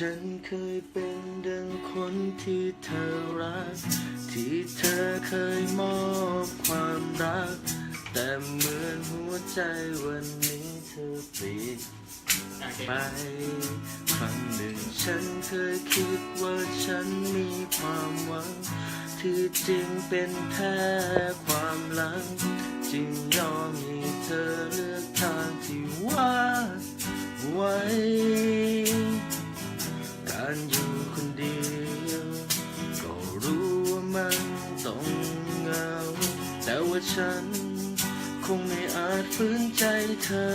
ฉันเคยเป็นดังคนที่เธอรัก ที่เธอเคยมอบความรัก แต่เหมือนหัวใจวันนี้เธอเปลี่ยนไปครั้งหนึ่งฉันเคยคิดว่าฉันมีความหวัง ที่จริงเป็นแค่ความ ว่าฉัน คงไม่อาจฝืนใจเธอ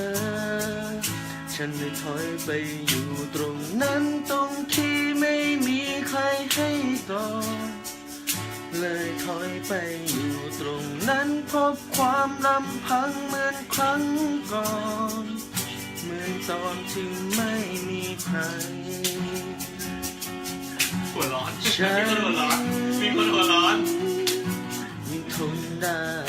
ฉันเลยถอยไปอยู่ตรงนั้นตรงที่ไม่มีใครให้กอดเลยถอยไปอยู่ตรงนั้นพบความลำพังเหมือนครั้งก่อน เหมือนตอนที่ไม่มีใครหัวร้อนฉัมีคนหัวร้อน มีคนหัวร้อนยังทนได้ได้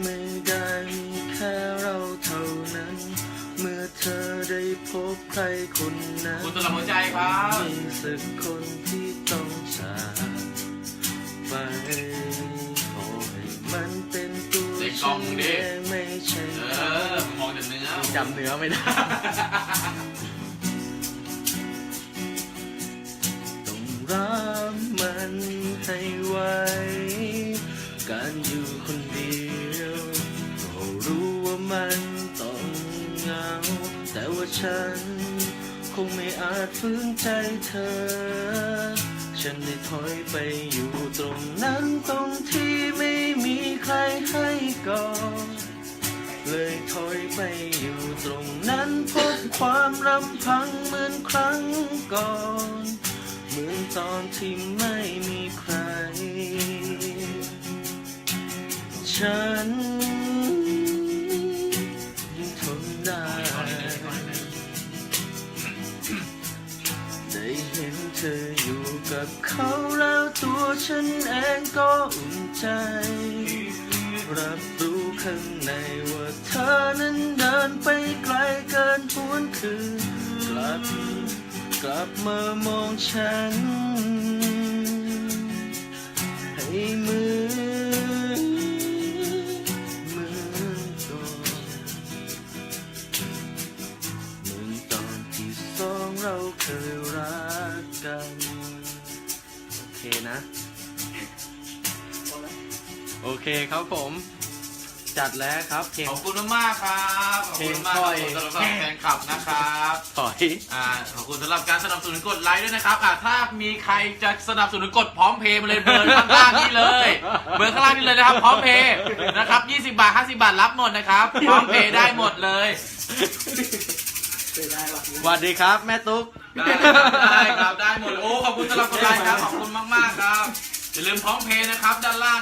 ไม่ได้มีแค่เราเท่านั้น เมื่อเธอได้พบใครคนนั้นคุณตลับหัวใจครับมีสักคนที่ต้องจากไปขอให้มันเป็นตัวเด็กกล้ฉัองนดิเองไม่ใช่เอเขาอมองแต่เนื้อจำเนื้อไม่ได้ต้องรับมันให้ไวการอยู่คนเดียว แต่ว่าฉัน คงไม่อาจฝืนใจเธอ ฉันได้ถอยไปอยู่ตรงนั้นตรงที่ไม่มีใครให้กอดเลยถอยไปอยู่ตรงนั้นพบความรำพังเหมือนครั้งก่อน เหมือนตอนที่ไม่มีใคร ฉัน ธออยู่กับเขาแล้วตัวฉันเองก็อุ่นใจ รับรู้ข้างในว่าเธอนั้นเดินไปไกลเกินหวนคืนกลับกลับมามองฉัน ให้มือมือก่อนเหมือนตอนที่สองเราเคยรัก กัน โอเคนะ โอเคครับผม จัดแล้วครับเพลง ขอบคุณมากๆครับ ขอบคุณมากเพลงค่อยขอบคุณสำหรับแฟนคลับนะครับถอย อ่าขอบคุณสำหรับการสนับสนุนกดไลค์ด้วยนะครับอ่าถ้ามีใครจะสนับสนุนกดพร้อมเพย์มาเลยเบอร์ข้างล่างนี้เลยเบอร์ข้างล่างนี้เลยนะครับพร้อมเพย์นะครับ 20 บาท 50 บาทรับหมดนะครับ พร้อมเพย์ได้หมดเลย สวัสดีครับ แม่ตุ๊ก ได้ครับได้ครับได้หมดโอ้ขอบคุณสำหรับกดไลค์ครับขอบคุณมากๆครับอย่าลืมพร้อมเพย์นะครับด้านล่าง